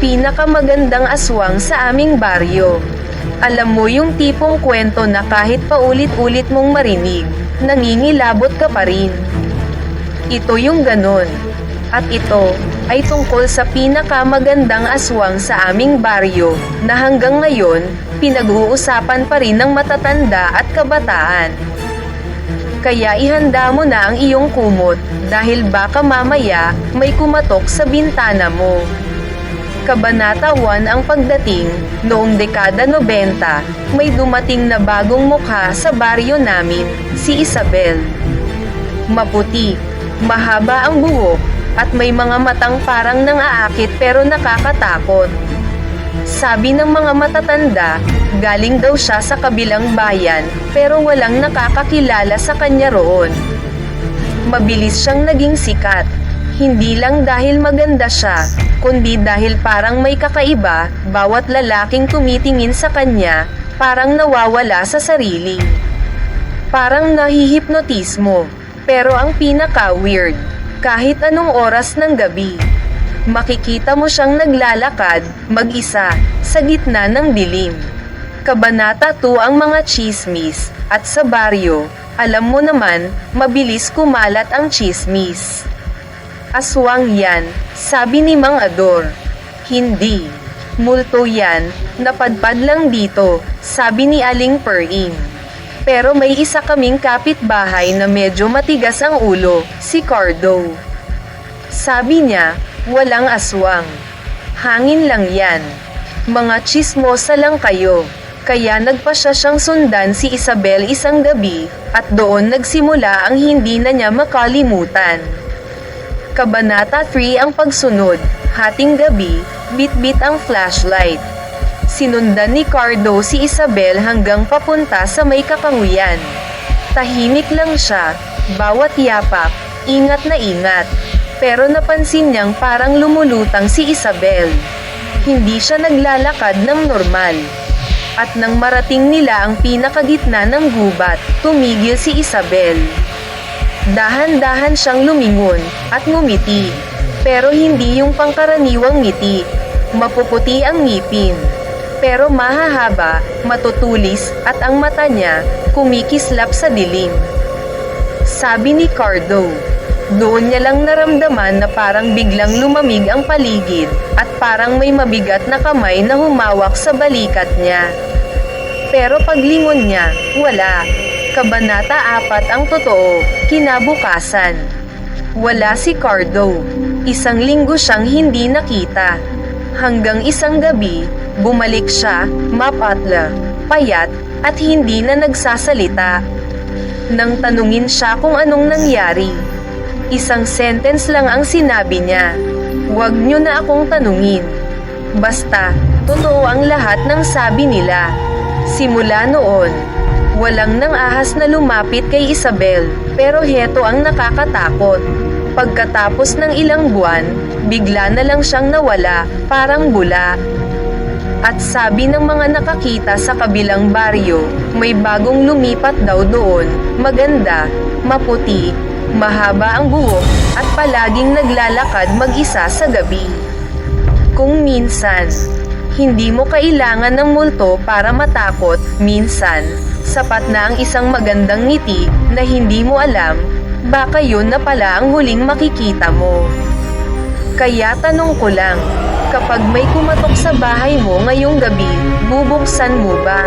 pinakamagandang aswang sa aming baryo. Alam mo yung tipong kwento na kahit paulit-ulit mong marinig, nangingilabot ka pa rin. Ito yung ganon. At ito ay tungkol sa pinakamagandang aswang sa aming baryo na hanggang ngayon pinag-uusapan pa rin ng matatanda at kabataan. Kaya ihanda mo na ang iyong kumot dahil baka mamaya may kumatok sa bintana mo. Kabanata 1 ang pagdating, noong dekada 90, may dumating na bagong mukha sa baryo namin, si Isabel. Maputi, mahaba ang buhok, at may mga matang parang nang-aakit pero nakakatakot. Sabi ng mga matatanda, galing daw siya sa kabilang bayan, pero walang nakakakilala sa kanya roon. Mabilis siyang naging sikat, hindi lang dahil maganda siya, kundi dahil parang may kakaiba, bawat lalaking tumitingin sa kanya, parang nawawala sa sarili. Parang nahihipnotismo, pero ang pinaka-weird, kahit anong oras ng gabi, makikita mo siyang naglalakad, mag-isa, sa gitna ng dilim. Kabanata 2 ang mga chismis, at sa baryo, alam mo naman, mabilis kumalat ang chismis. Aswang yan, sabi ni Mang Ador. Hindi. Multo yan, napadpad lang dito, sabi ni Aling Pering. Pero may isa kaming kapitbahay na medyo matigas ang ulo, si Cardo. Sabi niya, walang aswang. Hangin lang yan. Mga chismosa lang kayo. Kaya nagpasya siyang sundan si Isabel isang gabi, at doon nagsimula ang hindi na niya makalimutan. Kabanata 3 ang pagsunod, hating gabi, bit-bit ang flashlight. Sinundan ni Cardo si Isabel hanggang papunta sa may kapanguyan. Tahimik lang siya, bawat yapak, ingat na ingat. Pero napansin niyang parang lumulutang si Isabel. Hindi siya naglalakad ng normal. At nang marating nila ang pinakagitna ng gubat, tumigil si Isabel. Dahan-dahan siyang lumingon at ngumiti. Pero hindi yung pangkaraniwang ngiti. Mapuputi ang ngipin. Pero mahahaba, matutulis at ang mata niya kumikislap sa dilim. Sabi ni Cardo. Doon niya lang naramdaman na parang biglang lumamig ang paligid at parang may mabigat na kamay na humawak sa balikat niya. Pero paglingon niya, wala. Kabanata 4 ang totoo, kinabukasan. Wala si Cardo. Isang linggo siyang hindi nakita. Hanggang isang gabi, bumalik siya, mapatla, payat, at hindi na nagsasalita. Nang tanungin siya kung anong nangyari, isang sentence lang ang sinabi niya. Huwag niyo na akong tanungin. Basta, totoo ang lahat ng sabi nila. Simula noon, walang nang ahas na lumapit kay Isabel, pero heto ang nakakatakot. Pagkatapos ng ilang buwan, bigla na lang siyang nawala, parang bula. At sabi ng mga nakakita sa kabilang baryo, may bagong lumipat daw doon, maganda, maputi, mahaba ang buhok, at palaging naglalakad mag-isa sa gabi. Kung minsan, hindi mo kailangan ng multo para matakot, minsan, sapat na ang isang magandang ngiti na hindi mo alam, baka yun na pala ang huling makikita mo. Kaya tanong ko lang, kapag may kumatok sa bahay mo ngayong gabi, bubuksan mo ba?